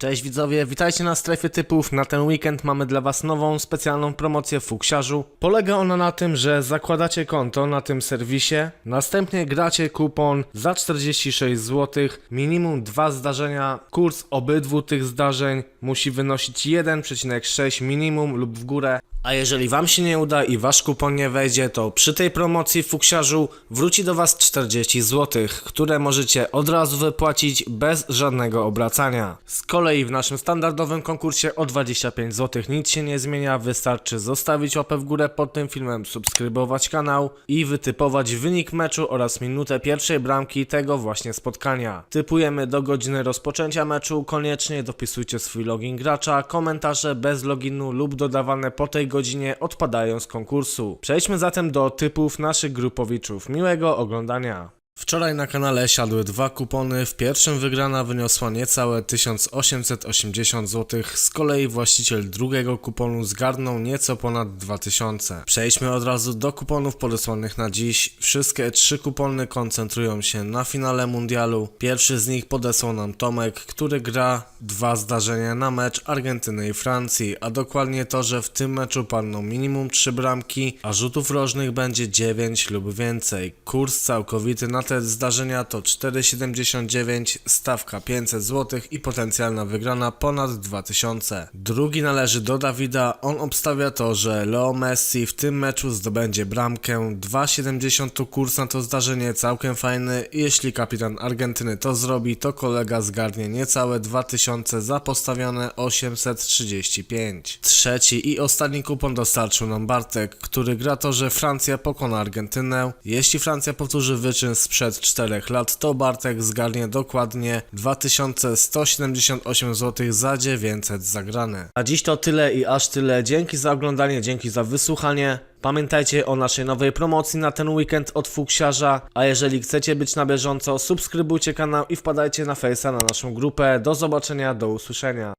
Cześć widzowie, witajcie na strefie typów. Na ten weekend mamy dla was nową specjalną promocję w Fuksiarzu. Polega ona na tym, że zakładacie konto na tym serwisie, następnie gracie kupon za 46 zł, minimum dwa zdarzenia. Kurs obydwu tych zdarzeń musi wynosić 1,6 minimum lub w górę. A jeżeli wam się nie uda i wasz kupon nie wejdzie, to przy tej promocji Fuksiarzu wróci do was 40 zł, które możecie od razu wypłacić bez żadnego obracania. Z kolei w naszym standardowym konkursie o 25 zł nic się nie zmienia, wystarczy zostawić łapę w górę pod tym filmem, subskrybować kanał i wytypować wynik meczu oraz minutę pierwszej bramki tego właśnie spotkania. Typujemy do godziny rozpoczęcia meczu, koniecznie dopisujcie swój login gracza, komentarze bez loginu lub dodawane po tej godzinie odpadają z konkursu. Przejdźmy zatem do typów naszych grupowiczów. Miłego oglądania. Wczoraj na kanale siadły dwa kupony. W pierwszym wygrana wyniosła niecałe 1880 zł. Z kolei właściciel drugiego kuponu zgarnął nieco ponad 2000. Przejdźmy od razu do kuponów podesłanych na dziś. Wszystkie trzy kupony koncentrują się na finale mundialu. Pierwszy z nich podesłał nam Tomek, który gra dwa zdarzenia na mecz Argentyny i Francji, a dokładnie to, że w tym meczu padną minimum 3 bramki, a rzutów rożnych będzie 9 lub więcej. Kurs całkowity na te zdarzenia to 4,79, stawka 500 zł i potencjalna wygrana ponad 2000. Drugi należy do Dawida, on obstawia to, że Leo Messi w tym meczu zdobędzie bramkę, 2,70 to kurs na to zdarzenie całkiem fajny jeśli kapitan Argentyny to zrobi, to kolega zgarnie niecałe 2000 za postawione 835. Trzeci i ostatni kupon dostarczył nam Bartek, który gra to, że Francja pokona Argentynę. Jeśli Francja powtórzy wyczyn sprzed 4 lat, to Bartek zgarnie dokładnie 2178 zł za 900 zagrane. A dziś to tyle i aż tyle. Dzięki za oglądanie, dzięki za wysłuchanie. Pamiętajcie o naszej nowej promocji na ten weekend od Fuksiarza, a jeżeli chcecie być na bieżąco, subskrybujcie kanał i wpadajcie na Face'a na naszą grupę. Do zobaczenia, do usłyszenia.